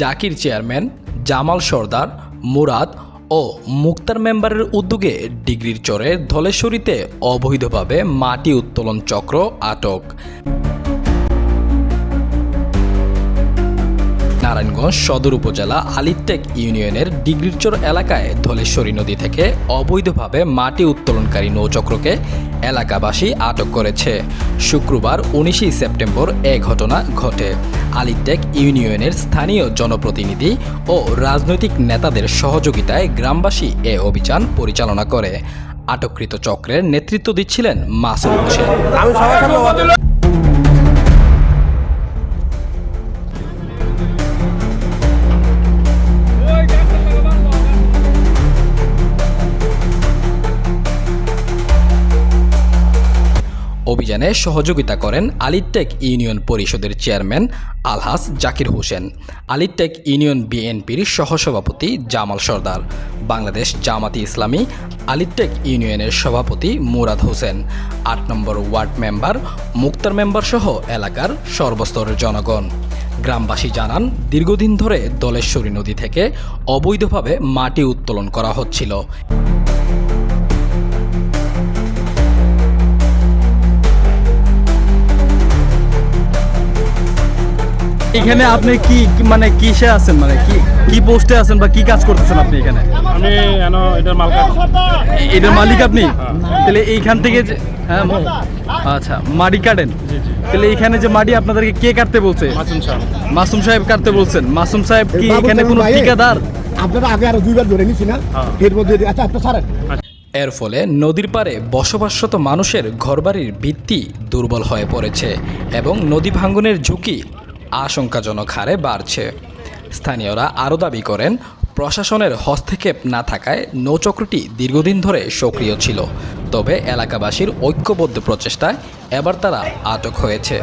Zakir chairman, Jamal Sardar, Murad ও মুক্তার মেম্বারের উদ্যোগে ডিগ্রির চরে ধলেশ্বরীতে অবৈধভাবে মাটি উত্তোলন চক্র আটক। নারায়ণগঞ্জ সদর উপজেলা আলিটেক ইউনিয়নের ডিগ্রিরচর এলাকায় ধলেশ্বরী নদী থেকে অবৈধভাবে মাটি উত্তোলনকারী নৌচক্রকে এলাকাবাসী আটক করেছে। শুক্রবার উনিশে সেপ্টেম্বর এ ঘটনা ঘটে। আলিটেক ইউনিয়নের স্থানীয় জনপ্রতিনিধি ও রাজনৈতিক নেতাদের সহযোগিতায় গ্রামবাসী এ অভিযান পরিচালনা করে। আটককৃত চক্রের নেতৃত্ব দিচ্ছিলেন মাসুম হোসেন। অভিযানে সহযোগিতা করেন আলিটেক ইউনিয়ন পরিষদের চেয়ারম্যান আলহাস জাকির হোসেন। আলিটেক ইউনিয়ন বিএনপির সহসভাপতি জামাল সর্দার। বাংলাদেশ জামাতি ইসলামী আলিটেক ইউনিয়নের সভাপতি মুরাদ হোসেন। আট number ward member, Muktar member সহ এলাকার সর্বস্তরের জনগণ। গ্রামবাসী জানান, দীর্ঘদিন ধরে দলেশ্বরী নদী থেকে অবৈধভাবে মাটি উত্তোলন করা হচ্ছিল। এখানে আপনি কি মানে কিসে আছেন? মানে কি কি পোস্টে আছেন বা কি কাজ করতেছেন আপনি এখানে? আমি এনো এটার মালকা। এটার মালিক আপনি? তাহলে এইখান থেকে যে হ্যাঁ ম- আচ্ছা মাটি কাটেন। জি জি। তাহলে এখানে যে মাটি আপনাদেরকে কে কাটতে বলছে? মাসুম সাহেব। মাসুম সাহেব কাটতে বলছেন। মাসুম সাহেব কি এখানে কোনো ঠিকাদার? আপনারা আগে আরও দুইবার ধরে নিছি না? হ্যাঁ। এর মধ্যে আচ্ছা আপনি ছাড়েন। এর ফলে নদীর পাড়ে বসবাসরত মানুষের ঘরবাড়ির ভিত্তি দুর্বল হয়ে পড়েছে এবং নদী ভাঙ্গনের ঝুঁকি আশঙ্কাজনক হারে বাড়ছে। স্থানীয়রা আরও দাবি করেন, প্রশাসনের হস্তক্ষেপ না থাকায় নৌচক্রটি দীর্ঘদিন ধরে সক্রিয় ছিল। তবে এলাকাবাসীর ঐক্যবদ্ধ প্রচেষ্টায় এবার তারা আটক হয়েছে।